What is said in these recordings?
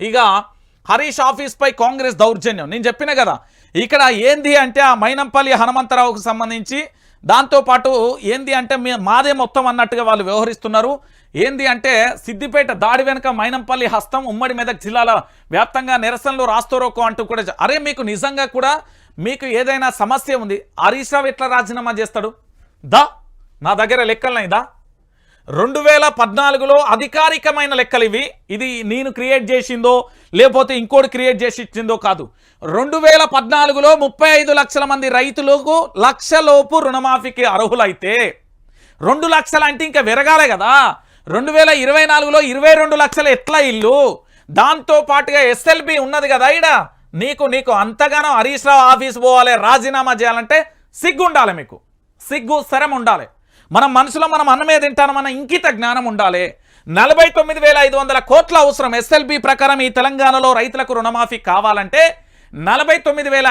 ఇక హరీష్ ఆఫీస్పై కాంగ్రెస్ దౌర్జన్యం. నేను చెప్పిన కదా ఇక్కడ ఏంది అంటే ఆ మైనంపల్లి హనుమంతరావుకు సంబంధించి దాంతోపాటు ఏంది అంటే మీ- మాదే మొత్తం అన్నట్టుగా వాళ్ళు వ్యవహరిస్తున్నారు. ఏంది అంటే సిద్దిపేట దాడి వెనుక మైనంపల్లి హస్తం ఉమ్మడి మెదక్ జిల్లాల వ్యాప్తంగా నిరసనలు రాస్తోరోకో అంటూ కూడా అరే మీకు నిజంగా కూడా మీకు ఏదైనా సమస్య ఉంది హరీష్ రావు ఎట్లా రాజీనామా చేస్తాడు? దా నా దగ్గర లెక్కలున్నాయి దా రెండు వేల పద్నాలుగులో అధికారికమైన లెక్కలు ఇవి ఇది నేను క్రియేట్ చేసిందో లేకపోతే ఇంకోటి క్రియేట్ చేసి ఇచ్చిందో కాదు. రెండు వేల పద్నాలుగులో ముప్పై ఐదు లక్షల మంది రైతులకు లక్షలోపు రుణమాఫీకి అర్హులైతే రెండు లక్షలు అంటే ఇంకా విరగాలే కదా. రెండు వేల ఇరవై నాలుగులో ఇరవై రెండు లక్షలు ఎట్లా ఇల్లు? దాంతో పాటుగా ఎస్ఎల్బి ఉన్నది కదా ఈడ. నీకు నీకు అంతగానో హరీష్ రావు ఆఫీస్ పోవాలి రాజీనామా చేయాలంటే సిగ్గు ఉండాలి మీకు. సిగ్గు శరం ఉండాలి మనం మనసులో మనం అన్నమే తింటాను ఇంకిత జ్ఞానం ఉండాలి. నలభై తొమ్మిది వేల ఐదు వందల కోట్ల అవసరం ఎస్ఎల్బి ప్రకారం ఈ తెలంగాణలో రైతులకు రుణమాఫీ కావాలంటే నలభై తొమ్మిది వేల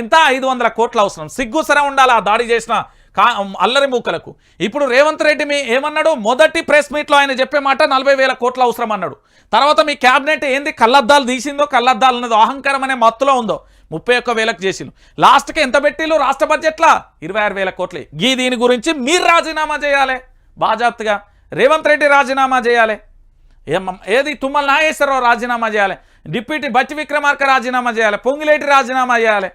ఎంత? ఐదు వందల కోట్ల అవసరం. సిగ్గు సరే ఉండాలి ఆ దాడి చేసిన కా అల్లరి మూకలకు. ఇప్పుడు రేవంత్ రెడ్డి మీ ఏమన్నాడు? మొదటి ప్రెస్ మీట్లో ఆయన చెప్పే మాట నలభై వేల కోట్ల అవసరం అన్నాడు. తర్వాత మీ క్యాబినెట్ ఏంది? కళ్ళద్దాలు తీసిందో కళ్ళద్దాలు అన్నది అహంకారం అనే మత్తులో ఉందో? ముప్పై ఒక్క వేలకు చేసిలు లాస్ట్కి ఎంత పెట్టిలు రాష్ట్ర బడ్జెట్లా? ఇరవై ఆరు వేల కోట్లే. గీ దీని గురించి మీరు రాజీనామా చేయాలి. బాజాప్తగా రేవంత్ రెడ్డి రాజీనామా చేయాలి. ఏది తుమ్మల నాగేశ్వరరావు రాజీనామా చేయాలి? డిప్యూటీ బట్టి విక్రమార్క రాజీనామా చేయాలి. పొంగిలేటి రాజీనామా చేయాలి.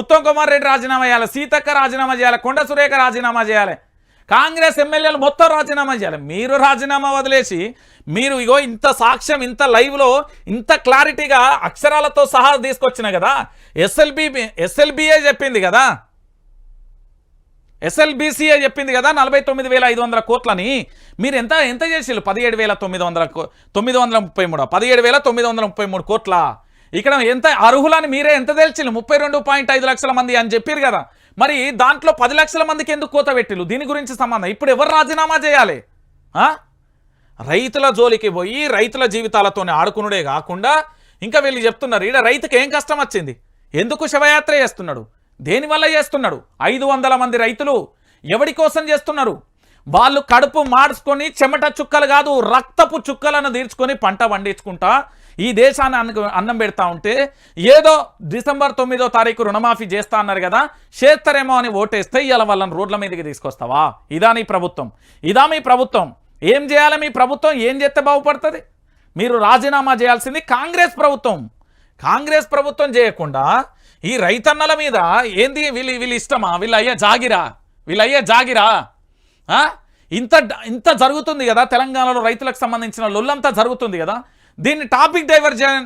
ఉత్తమ్ కుమార్ రెడ్డి రాజీనామా చేయాలి. సీతక్క రాజీనామా చేయాలి. కొండ సురేఖ రాజీనామా చేయాలి. కాంగ్రెస్ ఎమ్మెల్యేలు మొత్తం రాజీనామా చేయాలి. మీరు రాజీనామా వదిలేసి మీరు ఇగో ఇంత సాక్ష్యం ఇంత లైవ్లో ఇంత క్లారిటీగా అక్షరాలతో సహా తీసుకొచ్చిన కదా ఎస్ఎల్బి ఎస్ఎల్బిఏ చెప్పింది కదా. ఎస్ఎల్బిసిఏ చెప్పింది కదా నలభై తొమ్మిది వేల ఐదు వందల కోట్లని. మీరు ఎంత ఎంత చేసిల్లు పదిహేడు వేల తొమ్మిది వందల తొమ్మిది వందల ముప్పై మూడు? పదిహేడు వేల తొమ్మిది వందల ముప్పై మూడు కోట్ల? ఇక్కడ ఎంత అర్హులని మీరే ఎంత తెలిసిల్లు ముప్పై రెండు పాయింట్ ఐదు లక్షల మంది అని చెప్పారు కదా. మరి దాంట్లో పది లక్షల మందికి ఎందుకు కోత పెట్టిలు దీని గురించి సంబంధం. ఇప్పుడు ఎవరు రాజీనామా చేయాలి? రైతుల జోలికి పోయి రైతుల జీవితాలతోనే ఆడుకునుడే కాకుండా ఇంకా వీళ్ళు చెప్తున్నారు ఈడ రైతుకి ఏం కష్టం వచ్చింది? ఎందుకు శవయాత్ర చేస్తున్నాడు? దేనివల్ల చేస్తున్నాడు? ఐదు వందల మంది రైతులు ఎవడి కోసం చేస్తున్నారు? వాళ్ళు కడుపు మార్చుకొని చెమట చుక్కలు కాదు రక్తపు చుక్కలను తీర్చుకొని పంట పండించుకుంటా ఈ దేశాన్ని అన్న అన్నం పెడతా ఉంటే ఏదో డిసెంబర్ తొమ్మిదో తారీఖు రుణమాఫీ చేస్తా అన్నారు కదా చేస్తారేమో అని ఓటేస్తే ఇవాళ వాళ్ళని రోడ్ల మీదకి తీసుకొస్తావా? ఇదా నీ ప్రభుత్వం. ఇదా మీ ప్రభుత్వం. ఏం చేయాలి మీ ప్రభుత్వం? ఏం చేస్తే బాగుపడుతుంది? మీరు రాజీనామా చేయాల్సింది కాంగ్రెస్ ప్రభుత్వం. కాంగ్రెస్ ప్రభుత్వం చేయకుండా ఈ రైతన్నల మీద ఏంది వీళ్ళు వీళ్ళు ఇష్టమా? వీళ్ళు అయ్యే జాగిరా. వీళ్ళు అయ్యే జాగిరా. ఇంత ఇంత జరుగుతుంది కదా తెలంగాణలో రైతులకు సంబంధించిన లొల్లంతా జరుగుతుంది కదా. దీన్ని టాపిక్ డైవర్జన్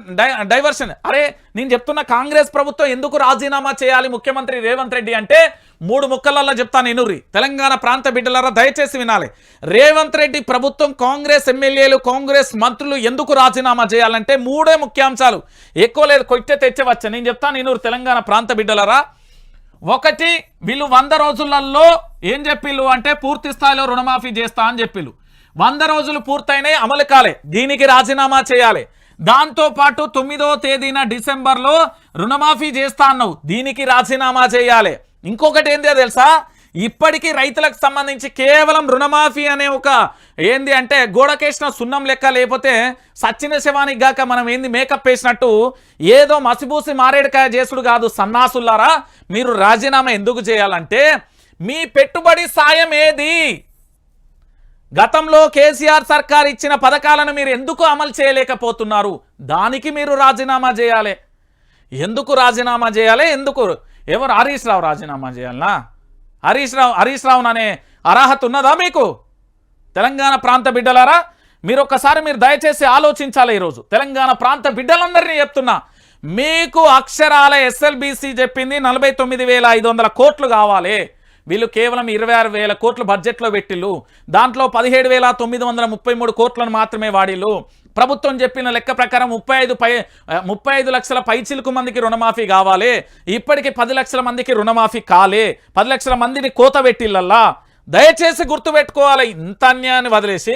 డైవర్షన్. అరే నేను చెప్తున్న కాంగ్రెస్ ప్రభుత్వం ఎందుకు రాజీనామా చేయాలి ముఖ్యమంత్రి రేవంత్ రెడ్డి అంటే మూడు ముక్కలల్లో చెప్తాను ఎనుర్రి తెలంగాణ ప్రాంత బిడ్డలారా దయచేసి వినాలి. రేవంత్ రెడ్డి ప్రభుత్వం కాంగ్రెస్ ఎమ్మెల్యేలు కాంగ్రెస్ మంత్రులు ఎందుకు రాజీనామా చేయాలంటే మూడే ముఖ్యాంశాలు. ఎక్కువ లేదు కొట్టే తెచ్చవచ్చు నేను చెప్తాను ఎనురు తెలంగాణ ప్రాంత బిడ్డలారా. ఒకటి వీళ్ళు వంద రోజులలో ఏం చెప్పిళ్ళు అంటే పూర్తి స్థాయిలో రుణమాఫీ చేస్తా అని చెప్పిళ్ళు. వంద రోజులు పూర్తయినాయి అమలు కాలే. దీనికి రాజీనామా చేయాలి. దాంతో పాటు తొమ్మిదో తేదీన డిసెంబర్లో రుణమాఫీ చేస్తా అన్నావు. దీనికి రాజీనామా చేయాలి. ఇంకొకటి ఏందో తెలుసా? ఇప్పటికీ రైతులకు సంబంధించి కేవలం రుణమాఫీ అనే ఒక ఏంది అంటే గోడకేసిన సున్నం లెక్క లేకపోతే సచ్చిన శవానికి గాక మనం ఏంది మేకప్ వేసినట్టు ఏదో మసిబూసి మారేడుకాయ చేసుడు కాదు సన్నాసులారా. మీరు రాజీనామా ఎందుకు చేయాలంటే మీ పెట్టుబడి సాయం ఏది? గతంలో కేసీఆర్ సర్కార్ ఇచ్చిన పథకాలను మీరు ఎందుకు అమలు చేయలేకపోతున్నారు? దానికి మీరు రాజీనామా చేయాలి. ఎందుకు రాజీనామా చేయాలి? ఎందుకు? ఎవరు? హరీష్ రావు రాజీనామా చేయాలనా? హరీష్ రావు హరీష్ రావు అనే అర్హత ఉన్నదా మీకు? తెలంగాణ ప్రాంత బిడ్డలారా మీరు ఒక్కసారి మీరు దయచేసి ఆలోచించాలి ఈరోజు. తెలంగాణ ప్రాంత బిడ్డలందరినీ చెప్తున్నా. మీకు అక్షరాల ఎస్ఎల్బిసి చెప్పింది నలభై తొమ్మిది వేల ఐదు వందల కోట్లు కావాలి. వీళ్ళు కేవలం ఇరవై ఆరు వేల కోట్లు బడ్జెట్లో పెట్టిళ్ళు దాంట్లో పదిహేడు వేల తొమ్మిది వందల ముప్పై మూడు కోట్లను మాత్రమే వాడిల్లు. ప్రభుత్వం చెప్పిన లెక్క ప్రకారం ముప్పై ఐదు పై ముప్పై ఐదు లక్షల పైచిలుకు మందికి రుణమాఫీ కావాలి. ఇప్పటికి పది లక్షల మందికి రుణమాఫీ కాలే. పది లక్షల మందిని కోత పెట్టిళ్ళల్లా దయచేసి గుర్తుపెట్టుకోవాలి. ఇంత అన్యాన్ని వదిలేసి